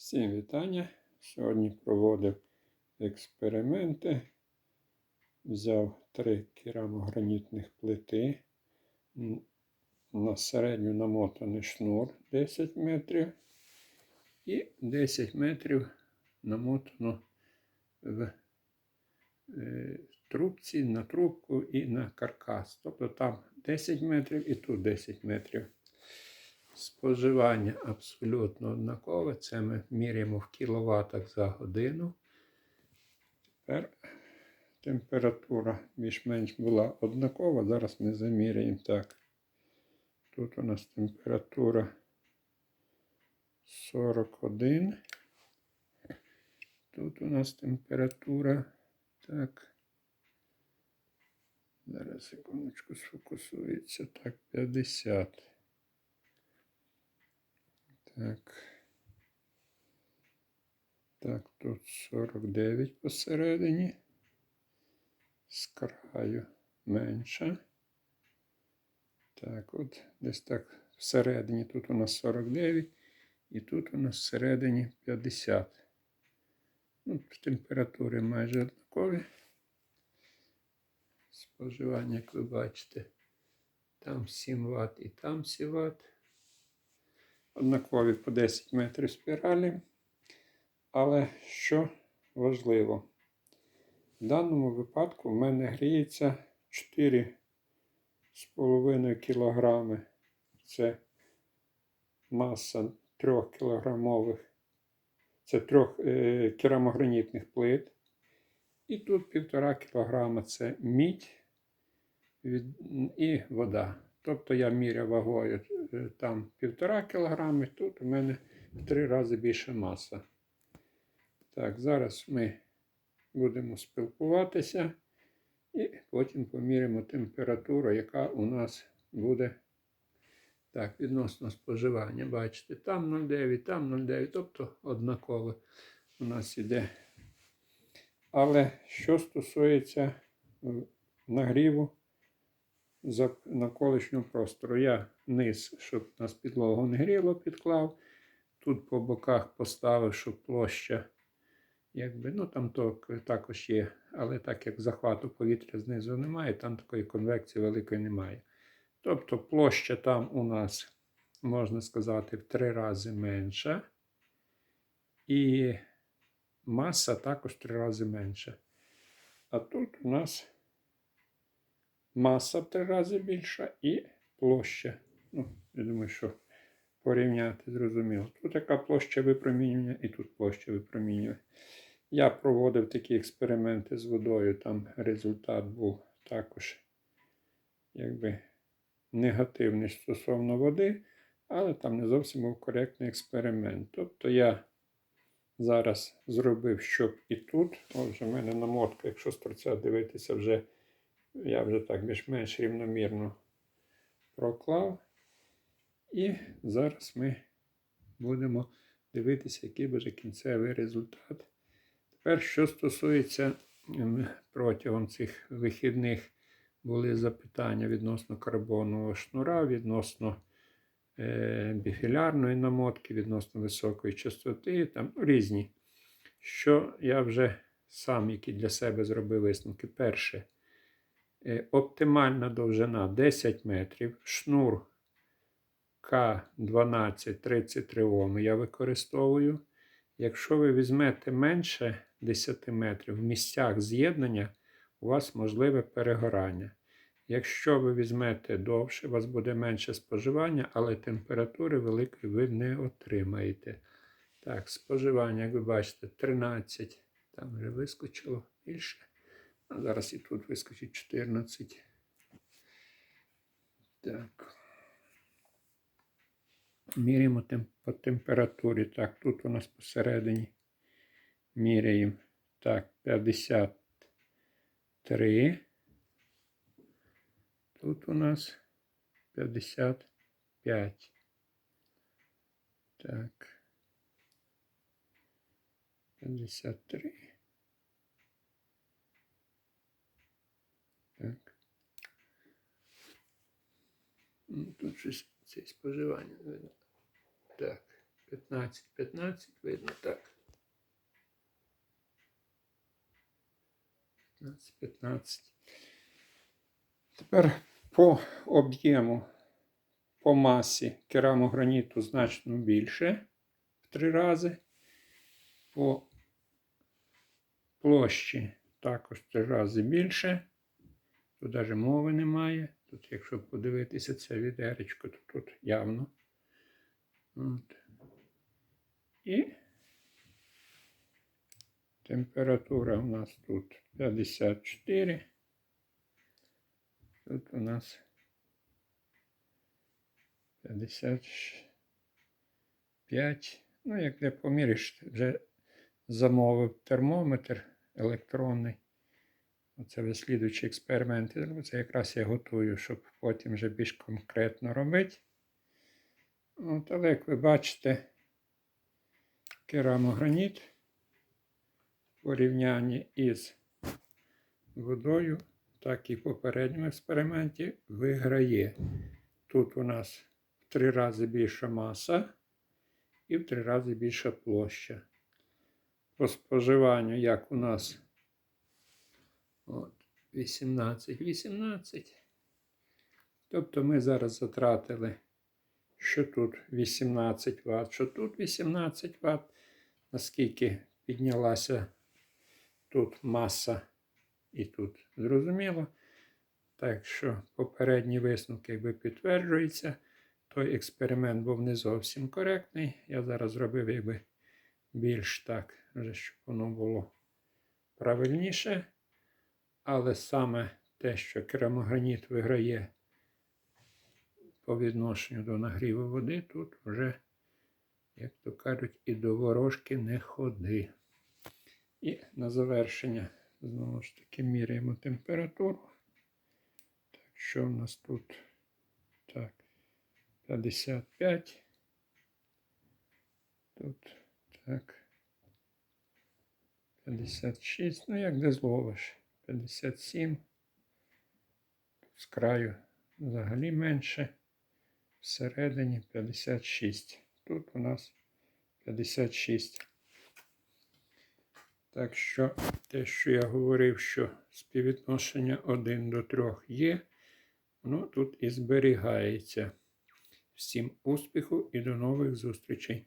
Всім вітання. Сьогодні проводив експерименти. Взяв три керамогранітних плити. На середню намотаний шнур 10 метрів. І 10 метрів намотано в е, трубці, на трубку і на каркас. Тобто там 10 метрів і тут 10 метрів. Споживання абсолютно однакове. Це ми міряємо в кіловатах за годину. Тепер температура більш-менш була однакова. Зараз ми заміряємо так. Тут у нас температура 41. Тут у нас температура. Так. Зараз секундочку сфокусується. Так, 50. Так. Так, тут 49 посередині. З краю менше. Так, от десь так всередині тут у нас 49, і тут у нас всередині 50. Ну, температури майже однакові. Споживання, як ви бачите, там 7 Вт і там 7 Вт однакові по 10 метрів спіралі. Але що важливо, в даному випадку в мене гріється 4,5 кг. Це маса 3 кілограмових, це 3 е, керамогранітних плит. І тут 1,5 кг це мідь і вода. Тобто я міряв вагою е, там 1,5 кг, тут у мене в 3 рази більша маса. Так, зараз ми будемо спілкуватися і потім поміряємо температуру, яка у нас буде так, відносно споживання. Бачите, там 0,9, там 0,9, тобто однаково у нас іде. Але що стосується нагріву, за навколишнього простору. Я низ, щоб нас підлогу не гріло, підклав. Тут по боках поставив, щоб площа, якби, ну там то також є, але так як захвату повітря знизу немає, там такої конвекції великої немає. Тобто площа там у нас, можна сказати, в три рази менша. І маса також в три рази менша. А тут у нас маса в три рази більша і площа. Ну, я думаю, що порівняти зрозуміло. Тут така площа випромінювання і тут площа випромінювання. Я проводив такі експерименти з водою, там результат був також якби негативний стосовно води, але там не зовсім був коректний експеримент. Тобто я зараз зробив, щоб і тут, отже, в мене намотка, якщо з торця дивитися, вже я вже так більш-менш рівномірно проклав. І зараз ми будемо дивитися, який буде кінцевий результат. Тепер, що стосується протягом цих вихідних, були запитання відносно карбонового шнура, відносно е, біфілярної намотки, відносно високої частоти, там ну, різні. Що я вже сам, які для себе зробив висновки. Перше. Е, Оптимальна довжина 10 метрів. Шнур К12 33 Ом я використовую. Якщо ви візьмете менше 10 метрів в місцях з'єднання, у вас можливе перегорання. Якщо ви візьмете довше, у вас буде менше споживання, але температури великої ви не отримаєте. Так, споживання, як ви бачите, 13. Там вже вискочило більше. Зараз і тут вискочить 14. Так. Міряємо по температурі. Так, тут у нас посередині міряємо. Так, 53. Тут у нас 55. Так. 53. Тут щось це споживання. видно. Так, 15, 15, видно так. 15, 15. Тепер по об'єму, по масі керамограніту значно більше в три рази. По площі також в три рази більше. Тут навіть мови немає. Тут, якщо подивитися це відеречко, то тут явно. От. І температура у нас тут 54. Тут у нас 55. Ну, як де поміриш, вже замовив термометр електронний. Оце вислідуючі експерименти. Це якраз я готую, щоб потім вже більш конкретно робити. От, але як ви бачите, керамограніт в порівнянні із водою, так і в попередньому експерименті виграє. Тут у нас в три рази більша маса і в три рази більша площа. По споживанню, як у нас от, 18, 18. Тобто ми зараз затратили, що тут 18 Вт, що тут 18 Вт, наскільки піднялася тут маса і тут зрозуміло. Так що попередні висновки якби підтверджуються. Той експеримент був не зовсім коректний. Я зараз зробив якби більш так, щоб воно було правильніше. Але саме те, що керамограніт виграє по відношенню до нагріву води, тут вже, як то кажуть, і до ворожки не ходи. І на завершення, знову ж таки, міряємо температуру. Так, що в нас тут? Так, 55. Тут так. 56. Ну, як де зловиш? 57. З краю взагалі менше. Всередині 56. Тут у нас 56. Так що те, що я говорив, що співвідношення 1 до 3 є, воно тут і зберігається. Всім успіху і до нових зустрічей!